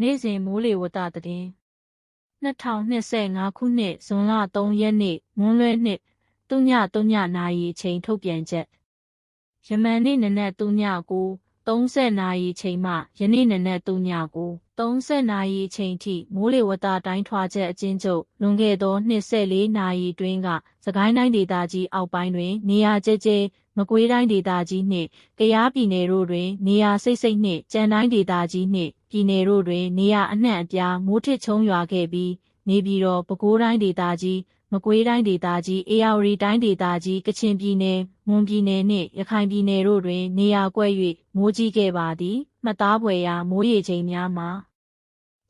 နေ့စဉ်မိုးလေဝသသတင်း2025ခုနှစ်ဇွန်လ3ရက်နေ့မွန်းလွဲနှစ်တုညတုညနာရီအချိန်ထုတ်ပြန်ချက်ယမန်နေ့နနက်တုညကို30နာရီအချိန်မှယနေ့နနက်တုညကို30နာရီအချိန်ထိမိုးလေဝသတိုင်းထွာချက်အချင်းချုပ်လွန်ခဲ့သော24နာရီတွင်းကစကိုင်းတိုင်းဒေသကြီးအောက်ပိုင်းတွင် နေရာကျကျမကွေးတိုင်းဒေသကြီးနှင့်ကယားပြည်နယ်တို့တွင် နေရာစိတ်စိတ်နှင့်ကြံတိုင်းဒေသကြီးနှင့် ပြည်နယ်တို့တွင် နေရာအနှံ့အပြားမိုးထစ်ချုံရွာခဲ့ပြီး နေပြည်တော်ပဲခူးတိုင်းဒေသကြီးမကွေးတိုင်းဒေသကြီးအေရဝတီတိုင်းဒေသကြီးကချင်ပြည်နယ်မွန်ပြည်နယ်နှင့်ရခိုင်ပြည်နယ်တို့တွင် နေရာကွက်၍မိုးကြီးခဲ့ပါသည်မှတ်သားဖွယ်ရာမိုးရေချိန်များမှာ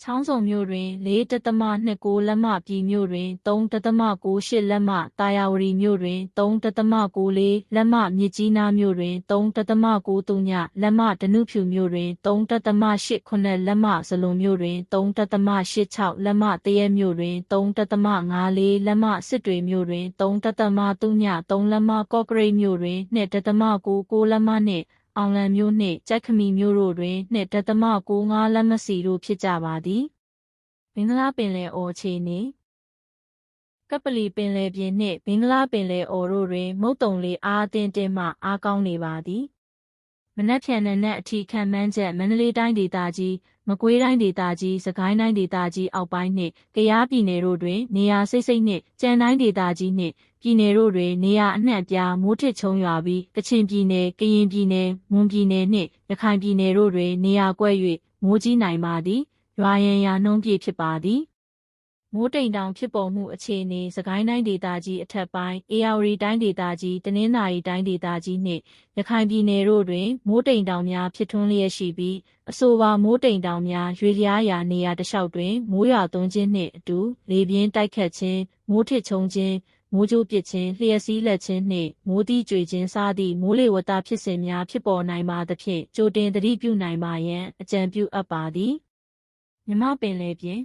ချောင်းစုံမြို့တွင်4.29လက်မပြည်မြို့တွင်3.98လက်မတာယာဝတီမြို့တွင်3.94လက်မမြစ်ကြီးနားမြို့တွင်3.93ညလက်မဒနုဖြူမြို့တွင်3.89လက်မဇလွန်မြို့တွင်3.86လက်မတရက်မြို့တွင်3.54လက်မစစ်တွေမြို့တွင်3.3ည3လက်မကော့ကရိတ်မြို့တွင်2.99လက်မနှင့် အောင်လံမြို့နှင့်ကြက်ခမီမြို့တို့တွင်2.65လက်မစီတို့ဖြစ်ကြပါသည်မင်္ဂလာပင်လယ်အော်အခြေအနေကပလီပင်လယ်ပြင်နှင့်ဘင်္ဂလားပင်လယ်အော်တို့တွင် မုတ်တုံလေအားအသင့်တင်မှအားကောင်းနေပါသည်မနက်ဖြန်နက်အထိခံမှန်းချက်မန္တလေးတိုင်းဒေသကြီး မကွေးတိုင်းဒေသကြီးစကိုင်းတိုင်းဒေသကြီးအောက်ပိုင်းနှင့်ကယားပြည်နယ်တို့တွင် နေရာစိတ်စိတ်နှင့်ကြံတိုင်းဒေသကြီးနှင့်ပြည်နယ်တို့တွင်နေရာအနှံ့အပြားမိုးထစ်ချုံရွာပြီးကချင်ပြည်နယ်ကရင်ပြည်နယ်မွန်ပြည်နယ်နှင့်ရခိုင်ပြည်နယ်တို့တွင်နေရာကွက်၍မိုးကြီးနိုင်ပါသည်ရွာရန်ရာနှုံးပြည့်ဖြစ်ပါသည် မိုးတိမ်တောင်ဖြစ်ပေါ်မှုအခြေအနေစကိုင်းတိုင်းဒေသကြီးအထက်ပိုင်းအေရဝတီတိုင်းဒေသကြီးတနင်္သာရီတိုင်းဒေသကြီးနှင့်ရခိုင်ပြည်နယ်တို့တွင်မိုးတိမ်တောင်များဖြစ်ထွန်းလျက်ရှိပြီးအဆိုပါမိုးတိမ်တောင်များရွေလျားရာနေရာတစ်လျှောက်တွင်မိုးရွာသွန်းခြင်းနှင့်အတူလေပြင်းတိုက်ခတ်ခြင်းမိုးထစ်ချုံခြင်းမိုးကြိုးပစ်ခြင်းလျှက်စီးလက်ခြင်းနှင့်မိုးတိကျွေခြင်းစသည့်မိုးလေဝသဖြစ်စဉ်များဖြစ်ပေါ်နိုင်ပါသဖြင့်ကြိုတင်သတိပြုနိုင်ပါရန်အကြံပြုအပ်ပါသည်မြမပင်လေပြင်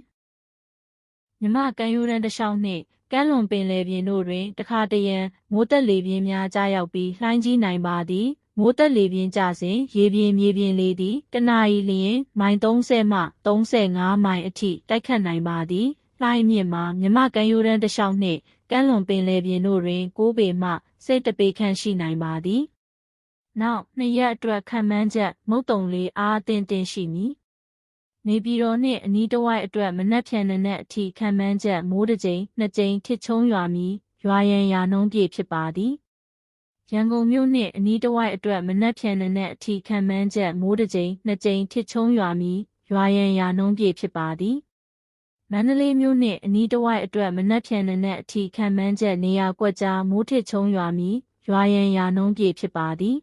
မြမကမ်းရိုးတန်းတစ်လျှောက်နှင့်ကမ်းလွန်ပင်လယ်ပြင်တို့တွင်တခါတရံမိုးတက်လေပြင်းများကြားရောက်ပြီးလှိုင်းကြီးနိုင်ပါသည်မိုးတက်လေပြင်းကြစဉ်ရေပြင်းမြေပြင်းလေသည်တနအီလျင်မိုင်30မှ35မိုင်အထိတိုက်ခတ်နိုင်ပါသည်လှိုင်းမြင့်မှာမြမကမ်းရိုးတန်းတစ်လျှောက်နှင့်ကမ်းလွန်ပင်လယ်ပြင်တို့တွင်6ပေမှစိတ်တပေခန့်ရှိနိုင်ပါသည်နောက်နှစ်ရက်အတွက်ခံမှန်းချက်မုတ်တုံလေးအားအသင့်တင်ရှိမည် နေပြည်တော်နှင့်အနီးတစ်ဝိုက်အတွက်မနက်ဖြန်နနက်အထိခံမှန်းချက်မိုးတစ်ကြိမ်နှစ်ကြိမ်ထစ်ချုံရွာမီရွာရန်ရာနှုံးပြည့်ဖြစ်ပါသည်ရန်ကုန်မြို့နှင့်အနီးတစ်ဝိုက်အတွက်မနက်ဖြန်နနက်အထိခံမှန်းချက်မိုးတစ်ကြိမ်နှစ်ကြိမ်ထစ်ချုံရွာမီရွာရန်ရာနှုံးပြည့်ဖြစ်ပါသည်မန္တလေးမြို့နှင့်အနီးတစ်ဝိုက်အတွက်မနက်ဖြန်နနက်အထိခံမှန်းချက်နေရာကွက်ကြားမိုးထစ်ချုံရွာမီရွာရန်ရာနှုံးပြည့်ဖြစ်ပါသည်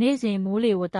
နေ့စဉ်မိုးလေဝသ